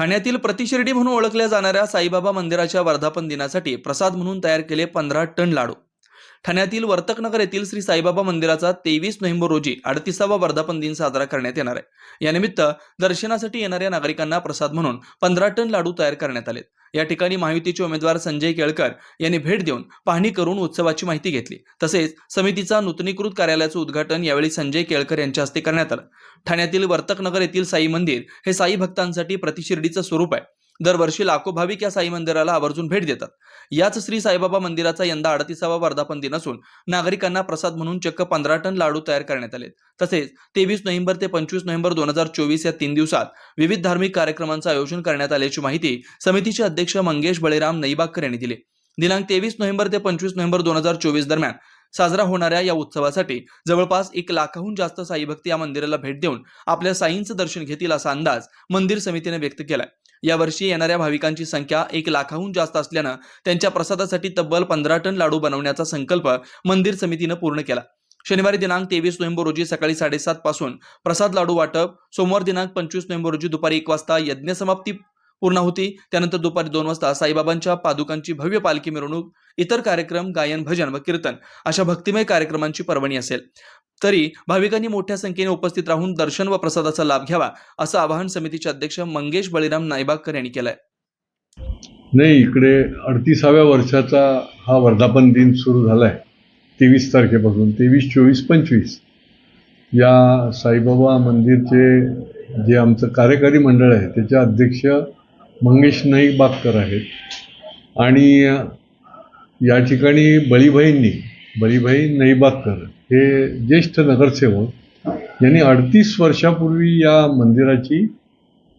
ठाण्यातील प्रतिशिर्डी म्हणून ओळखल्या जाणाऱ्या साईबाबा मंदिराच्या वर्धापन दिनासाठी प्रसाद म्हणून तयार केले पंधरा टन लाडू. ठाण्यातील वर्तकनगर येथील श्री साईबाबा मंदिराचा तेवीस नोव्हेंबर रोजी अडतीसावा वर्धापन दिन साजरा करण्यात येणार आहे. यानिमित्त दर्शनासाठी येणाऱ्या नागरिकांना प्रसाद म्हणून पंधरा टन लाडू तयार करण्यात आले या ठिकाणी महायुतीचे उमेदवार संजय केळकर यांनी भेट देऊन पाहणी करून उत्सवाची माहिती घेतली. तसेच समितीचा नूतनीकृत कार्यालयाचं उद्घाटन यावेळी संजय केळकर यांच्या हस्ते करण्यात आलं. ठाण्यातील वर्तकनगर येथील साई मंदिर हे साई भक्तांसाठी प्रतिशिर्डीचं स्वरूप आहे. दरवर्षी लाखो भाविक या साई मंदिराला आवर्जून भेट देतात. याच श्री साईबाबा मंदिराचा यंदा अडतीसावा वर्धापन दिन असून नागरिकांना प्रसाद म्हणून चक्क पंधरा टन लाडू तयार करण्यात आले तसेच तेवीस नोव्हेंबर ते पंचवीस नोव्हेंबर दोन हजार चोवीस या तीन दिवसात विविध धार्मिक कार्यक्रमांचं आयोजन करण्यात आल्याची माहिती समितीचे अध्यक्ष मंगेश बळीराम नईबागकर यांनी दिली. दिनांक तेवीस नोव्हेंबर ते पंचवीस नोव्हेंबर दोन हजार चोवीस दरम्यान साजरा होणाऱ्या या उत्सवासाठी जवळपास एक लाखाहून जास्त साई भक्त या मंदिराला भेट देऊन आपल्या साईंचं दर्शन घेतील असा अंदाज मंदिर समितीने व्यक्त केलाय. यावर्षी येणाऱ्या भाविकांची संख्या एक लाखाहून जास्त असल्यानं त्यांच्या प्रसादासाठी तब्बल पंधरा टन लाडू बनवण्याचा संकल्प मंदिर समितीनं पूर्ण केला. शनिवारी दिनांक तेवीस नोव्हेंबर रोजी सकाळी साडेसात पासून प्रसाद लाडू वाटप सोमवार दिनांक पंचवीस नोव्हेंबर रोजी दुपारी एक वाजता यज्ञ समाप्ती पूर्ण होती. त्यानंतर दुपारी दोन वाजता साईबाबांच्या पादुकांची भव्य पालखी मिरवणूक इतर कार्यक्रम गायन भजन व कीर्तन अशा भक्तिमय कार्यक्रमांची पर्वणी असेल. तरी भाविकांनी मोठ्या संख्येने उपस्थित राहून दर्शन व प्रसादाचा लाभ घ्यावा असं आवाहन समितीचे अध्यक्ष मंगेश बळीराम नायबागकर यांनी केलंय. नाही इकडे अडतीसाव्या वर्षाचा हा वर्धापन दिन सुरू झाला आहे तेवीस तारखेपासून तेवीस चोवीस पंचवीस. या साईबाबा मंदिरचे जे आमचं कार्यकारी मंडळ आहे त्याचे अध्यक्ष मंगेश नाईक बापकर आहेत. आणि या ठिकाणी बळीभाईंनी बळीभाई नईबागकर हे ज्येष्ठ नगरसेवक यांनी अडतीस वर्षापूर्वी या मंदिराची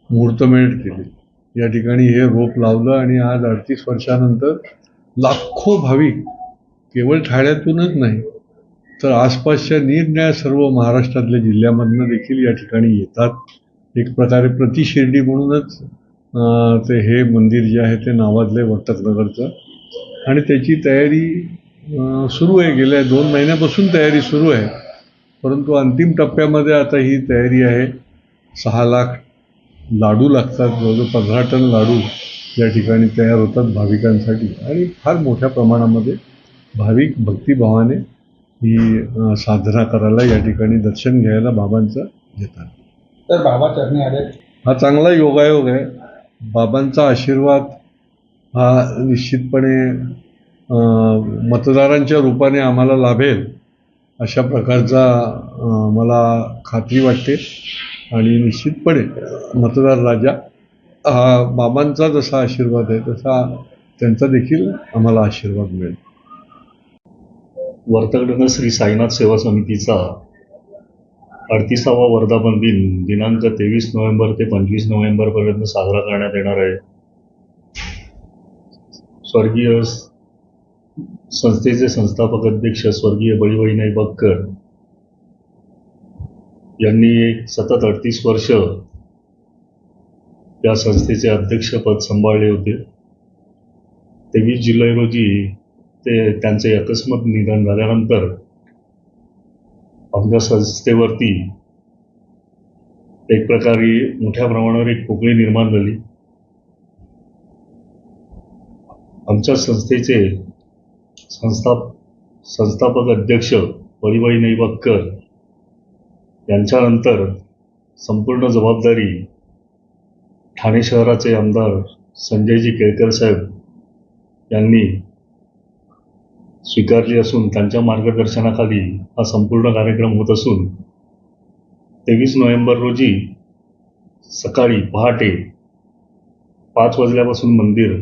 मुहूर्तमेढ केली. या ठिकाणी हे रोप लावलं आणि आज अडतीस वर्षानंतर लाखो भाविक केवळ ठाण्यातूनच नाही तर आसपासच्या निरनिळ्या सर्व महाराष्ट्रातल्या जिल्ह्यामधनं देखील या ठिकाणी येतात. एक प्रकारे प्रतिशिर्डी म्हणूनच ते हे मंदिर जे आहे ते नावाजले वर्तकनगरचं आणि त्याची तयारी सुरू आहे. गेल्या दोन महिन्यापासून तयारी सुरू आहे. परंतु अंतिम टप्प्यामध्ये आता ही तयारी आहे. सहा लाख लाडू लागतात. जवळजवळ पंधरा टन लाडू या ठिकाणी तयार होतात भाविकांसाठी. आणि फार मोठ्या प्रमाणामध्ये भाविक भक्तिभावाने ही साधना करायला या ठिकाणी दर्शन घ्यायला बाबांचं येतात तर बाबा चरणी आले हा चांगला योगायोग आहे. बाबांचा आशीर्वाद हा निश्चितपणे मतदारांच्या रूपाने आम्हाला लाभेल अशा प्रकारचा मला खात्री वाटते. आणि निश्चितपणे मतदार राजा हा बाबांचा जसा आशीर्वाद आहे तसा त्यांचा देखील आम्हाला आशीर्वाद मिळेल. वर्तकनगर श्री साईनाथ सेवा समितीचा अडतीसावा वर्धापन दिन दिनांक तेवीस नोव्हेंबर ते पंचवीस नोव्हेंबरपर्यंत साजरा करण्यात येणार आहे. स्वर्गीय संस्थेचे संस्थापक अध्यक्ष स्वर्गीय बळीवळी बक्कर यांनी सतत अडतीस वर्ष या संस्थेचे अध्यक्षपद सांभाळले होते. तेवीस जुलै रोजी ते त्यांचे अकस्मात निधन झाल्यानंतर आमच्या संस्थेवरती एक प्रकारे मोठ्या प्रमाणावर एक पोकळी निर्माण झाली. आमच्या संस्थेचे संस्थाप संस्थापक अध्यक्ष वळीबाई नईबागकर यांच्यानंतर संपूर्ण जबाबदारी ठाणे शहराचे आमदार संजयजी केळकर साहेब यांनी स्वीकारली असून त्यांच्या मार्गदर्शनाखाली हा संपूर्ण कार्यक्रम होत असून तेवीस नोव्हेंबर रोजी सकाळी पहाटे पाच वाजल्यापासून मंदिर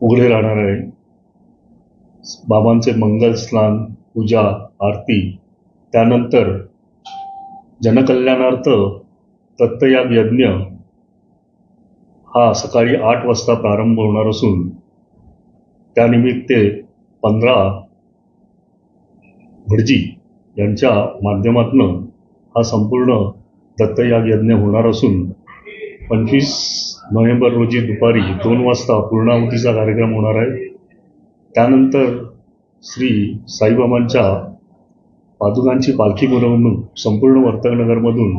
उघडे राहणार आहे. बाबांचे मंगल स्नान पूजा आरती त्यानंतर जनकल्याणार्थ दत्तयाग यज्ञ हा सकाळी आठ वाजता प्रारंभ होणार असून त्यानिमित्त पंधरा भटजी यांच्या माध्यमातून हा संपूर्ण दत्तयाग यज्ञ होणार असून पंचवीस नोव्हेंबर रोजी दुपारी दोन वाजता पूर्णाहुतीचा कार्यक्रम होणार आहे. त्यानंतर श्री साईबाबांच्या पादुकांची पालखी मिरवणूक संपूर्ण वर्तकनगरमधून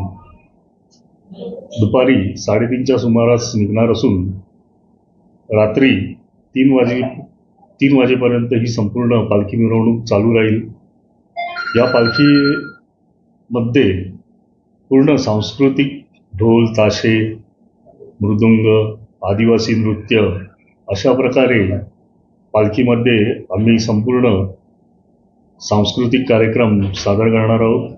दुपारी साडेतीनच्या सुमारास निघणार असून रात्री तीन वाजे तीन वाजेपर्यंत ही संपूर्ण पालखी मिरवणूक चालू राहील. या पालखीमध्ये पूर्ण सांस्कृतिक ढोल ताशे मृदुंग आदिवासी नृत्य अशा प्रकारे पालखीमध्ये आम्ही संपूर्ण सांस्कृतिक कार्यक्रम सादर करणार आहोत.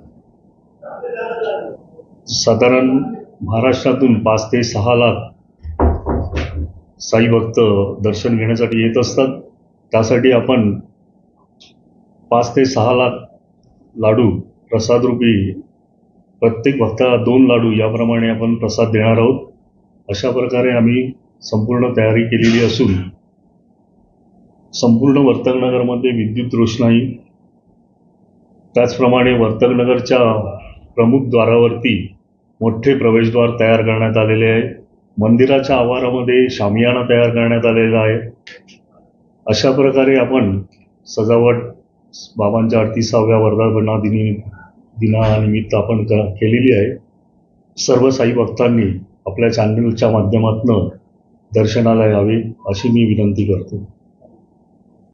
साधारण महाराष्ट्रातून पाच ते सहा लाख साई भक्त दर्शन घेण्यासाठी येत असतात. त्यासाठी आपण पाच ते सहा लाख लाडू प्रसादरूपी प्रत्येक भक्ताला दोन लाडू याप्रमाणे आपण प्रसाद देणार आहोत. अशा प्रकारे आम्ही संपूर्ण तयारी केलेली असून संपूर्ण वर्तकनगरमध्ये विद्युत रोषणाई त्याचप्रमाणे वर्तकनगरच्या प्रमुख द्वारावरती मोठे प्रवेशद्वार तयार करण्यात आलेले आहे. मंदिराच्या आवारामध्ये शामियाना तयार करण्यात आलेला आहे. अशा प्रकारे आपण सजावट बाबांच्या अडतीसाव्या वर्धापना दिनी दिनानिमित्त आपण क केलेली आहे. सर्व साई भक्तांनी आपल्या चॅनलच्या माध्यमातून दर्शनाला यावे अशी मी विनंती करतो.